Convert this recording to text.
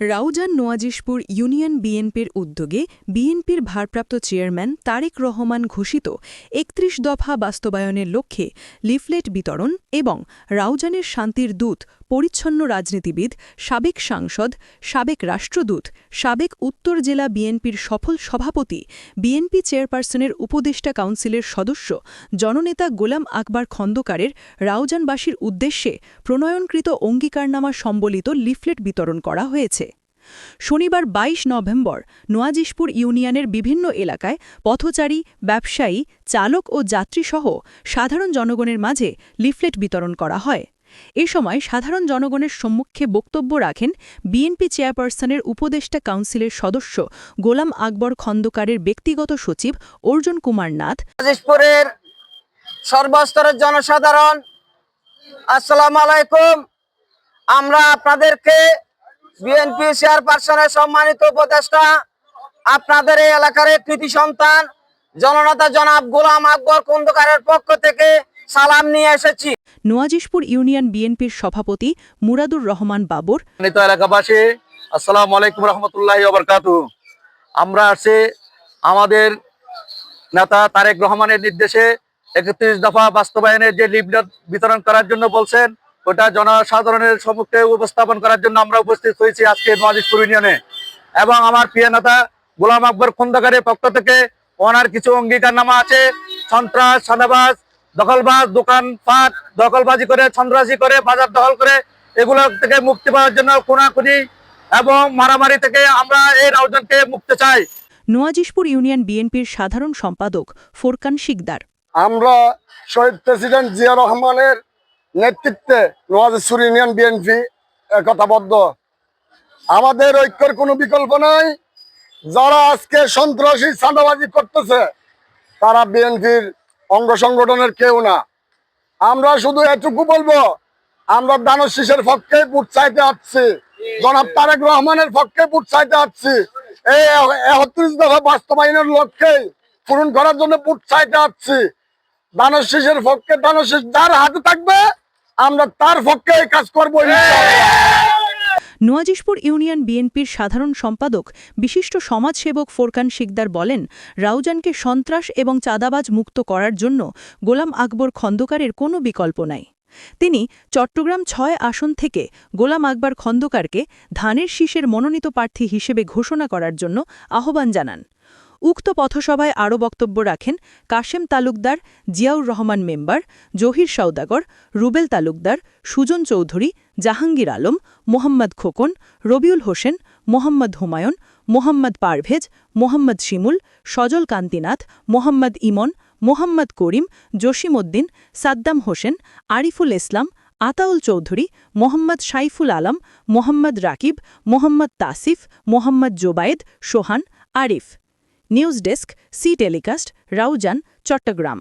Raozan Noajishpur union বিএনপির উদ্যোগে বিএনপির ভারপ্রাপ্ত চেয়ারম্যান তারেক রহমান ঘোষিত একত্রিশ দফা বাস্তবায়নের লক্ষ্যে লিফলেট বিতরণ এবং রাউজানের শান্তির দূত পরিচ্ছন্ন রাজনীতিবিদ, সাবেক সাংসদ, সাবেক রাষ্ট্রদূত, সাবেক উত্তর জেলা বিএনপির সফল সভাপতি, বিএনপি চেয়ারপারসনের উপদেষ্টা কাউন্সিলের সদস্য, জননেতা গোলাম আকবর খন্দকারের রাউজানবাসীর উদ্দেশ্যে প্রণয়নকৃত অঙ্গীকারনামা সম্বলিত লিফলেট বিতরণ করা হয়েছে। শনিবার ২২ নভেম্বর নোয়াজিশপুর ইউনিয়নের বিভিন্ন এলাকায় পথচারী, ব্যবসায়ী, চালক ও যাত্রীসহ সাধারণ জনগণের মাঝে লিফলেট বিতরণ করা হয়। এ সময় সাধারণ জনগণের সম্মুখে বক্তব্য রাখেন বিএনপি চেয়ারপারসনের উপদেষ্টা কাউন্সিলের সদস্য গোলাম আকবর খন্দকারের ব্যক্তিগত সচিব অর্জুন কুমার নাথ। সর্বস্তরের জনসাধারণ, আসসালাম আলাইকুম। আমরা আপনাদেরকে বিএনপি চেয়ারপারসনের সম্মানিত উপদেষ্টা, আপনাদের এই এলাকার কৃতি সন্তান, জননেতা জনাব গোলাম আকবর খন্দকারের পক্ষ থেকে সালাম নিয়ে এসেছি। নোয়াজিশপুর ইউনিয়ন বিএনপির সভাপতি মুরাদুর রহমান বাবর। আসসালামু আলাইকুম আমরা আসছি আমাদের নেতা তারেক রহমানের নির্দেশে একত্রিশ দফা বাস্তবায়নের যে লিফলেট বিতরণ করার জন্য বলছেন, ওটা জনসাধারণের সম্মুখে উপস্থাপন করার জন্য আমরা উপস্থিত হয়েছি আজকে নওয়াজিশপুর ইউনিয়নে। এবং আমার প্রিয় নেতা গোলাম আকবর খন্দকারের পক্ষ থেকে ওনার কিছু অঙ্গীকারনামা আছে, সন্ত্রাস সাদাবাজ দখলবাজ দোকান পাট দখলবাজি করে সন্ত্রাসী করে বাজার দখল করে এগুলো থেকে মুক্তি পাওয়ার জন্য খুনাখুনি এবং মারামারি থেকে আমরা এই রাউজনকে মুক্তি চাই। নোয়াজিশপুর ইউনিয়ন বিএনপির সাধারণ সম্পাদক ফোরকান শিকদার। আমরা শহীদ প্রেসিডেন্ট জিয়া রহমানের নেতৃত্বে নোয়াজেশ্বর ইউনিয়ন বিএনপি একতাবদ্ধ আমাদের ঐক্যের কোনো বিকল্প নাই। যারা আজকে সন্ত্রাসী চাঁদাবাজি করতেছে তারা বিএনপির অঙ্গ সংগঠনের কেউ না। আমরা শুধু এটুকু বলব, আমরা দানব শীষের পক্ষে চাইতে আসছি। জনাব তারেক রহমানের পক্ষে চাইতে আসছি। এই একত্রিশ দফা বাস্তবায়নের লক্ষ্যে পূরণ করার জন্য চাইতে আসছি। দানব শীষের পক্ষে দানব শীষ যার হাতে থাকবে, আমরা তার পক্ষে কাজ করব। নোয়াজিশপুর ইউনিয়ন বিএনপির সাধারণ সম্পাদক, বিশিষ্ট সমাজসেবক ফোরকান শিকদার বলেন, রাউজানকে সন্ত্রাস এবং চাঁদাবাজ মুক্ত করার জন্য গোলাম আকবর খন্দকারের কোনো বিকল্প নাই। তিনি চট্টগ্রাম ছয় আসন থেকে গোলাম আকবর খন্দকারকে ধানের শীষের মনোনীত প্রার্থী হিসেবে ঘোষণা করার জন্য আহ্বান জানান। উক্ত পথসভায় আরও বক্তব্য রাখেন Kashem Talukdar Ziaur Rahman member, Jahir Saudagar, Rubel Talukdar, Sujan Chowdhury, Jahangir Alam, Mohammad Khokon, Rabiul Hossain, Mohammad Humayun, Mohammad Parvez, Mohammad Shimul, Sajal Kantinath, Mohammad Emon, Mohammad Karim, Jasimuddin, Saddam Hossain, Ariful Islam, Ataul Chowdhury, Mohammad Saiful Alam, Mohammad Rakib, Mohammad Tasif, Mohammad Zobayed, Sohan, Arif. News desk C telecast Raozan Chittagong